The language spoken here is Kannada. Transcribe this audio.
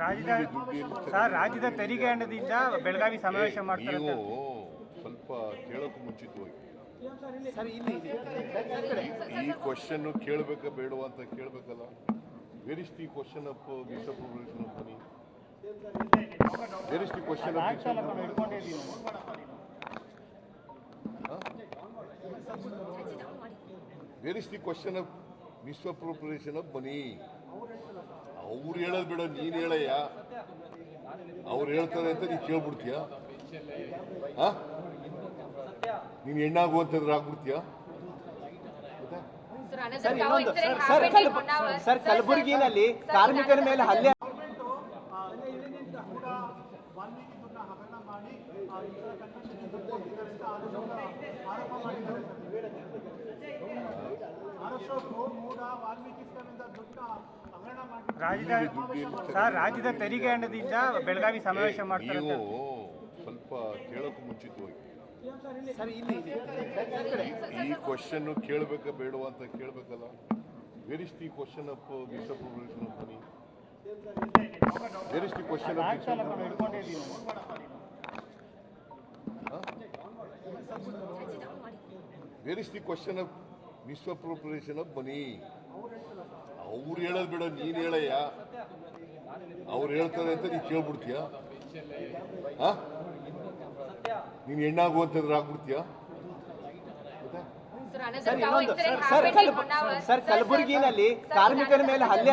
ರಾಜ್ಯದ ಸರ್ ರಾಜ್ಯದ ತೆರಿಗೆ ಹಣದಿಂದ ಬೆಳಗಾವಿ ಸಮಾವೇಶ ಮಾಡ್ತಾರೆ ನೀವು ಸ್ವಲ್ಪ ಕೇಳೋಕೆ ಮುಂಚಿತವಾಗಿ ಈ ಕ್ವಶನ್ ಕೇಳಬೇಕಾ ಬೇಡವಾ ಅಂತ ಕೇಳಬೇಕಲ್ಲ? Where is the question of misappropriation of money where is the question where is the question of misappropriation of money ಅವ್ರು ಹೇಳೋದು ಬೇಡ ನೀನು ಹೇಳಯ್ಯ. ಅವ್ರು ಹೇಳ್ತಾರೆ ಅಂತ ನೀನು ಕೇಳ್ಬಿಡ್ತೀಯ? ಆ ನೀನು ಹೆಣ್ಣಾಗುವಂತಂದ್ರೆ ಆಗ್ಬಿಡ್ತೀಯ? ಸರ್ ಕಲಬುರಗಿನಲ್ಲಿ ಕಾರ್ಮಿಕರ ಮೇಲೆ ಹಲ್ಲೆ ವಾಲ್ಮೀಕಿ ದುಡ್ಡನ್ನ ಹಗರಣ ಮಾಡಿ ಕನ್ವೆನ್ಷನ್ಗೆ ದುಡ್ಡು ಕೊಟ್ಟಿದ್ದಾರೆ ಅಂತ ಆರೋಪ ಮಾಡಿದ್ದಾರೆ. ಅಶೋಕ್ ಮೂಡ ವಾಲ್ಮೀಕಿ ಸ್ಕೀಮಿಂದ ದುಡ್ಡನ್ನ ಹಗರಣ ಮಾಡಿ ರಾಜ್ಯದ ಸರ್ ರಾಜ್ಯದ ತೆರಿಗೆ ಹಣದಿಂದ ಬೆಳಗಾವಿ ಸಮಾವೇಶ ಮಾಡ್ತಾರೆ ನೀವು ಸ್ವಲ್ಪ ಕೇಳೋಕೆ ಮುಂಚಿತವಾಗಿ. ಈ ಕ್ವಶನ್ನು ಕೇಳಬೇಕಾ ಬೇಡವಾ ಅಂತ ಕೇಳಬೇಕಲ್ಲ? Where is the question of misappropriation of money where is the question of ಹಿಡ್ಕೊಂಡಿದ್ದೀನಿ where is the question of misappropriation of money ಅವ್ರು ಹೇಳೋದು ಬೇಡ ನೀನು ಹೇಳಯ್ಯ ಅವ್ರು ಹೇಳ್ತಾರೆ ಅಂತ ನೀನು ಕೇಳ್ಬಿಡ್ತೀಯ ನೀನ್ ನೀನು ಹೆಣ್ಣಾಗು ಅಂತಂದ್ರೆ ಆಗ್ಬಿಡ್ತೀಯ ಸರ್ ಇನ್ನೊಂದು ಸರ್ ಸರ್ ಕಲಬ- ಸರ್ ಕಲಬುರಗಿನಲ್ಲಿ ಕಾರ್ಮಿಕರ ಮೇಲೆ ಹಲ್ಲೆ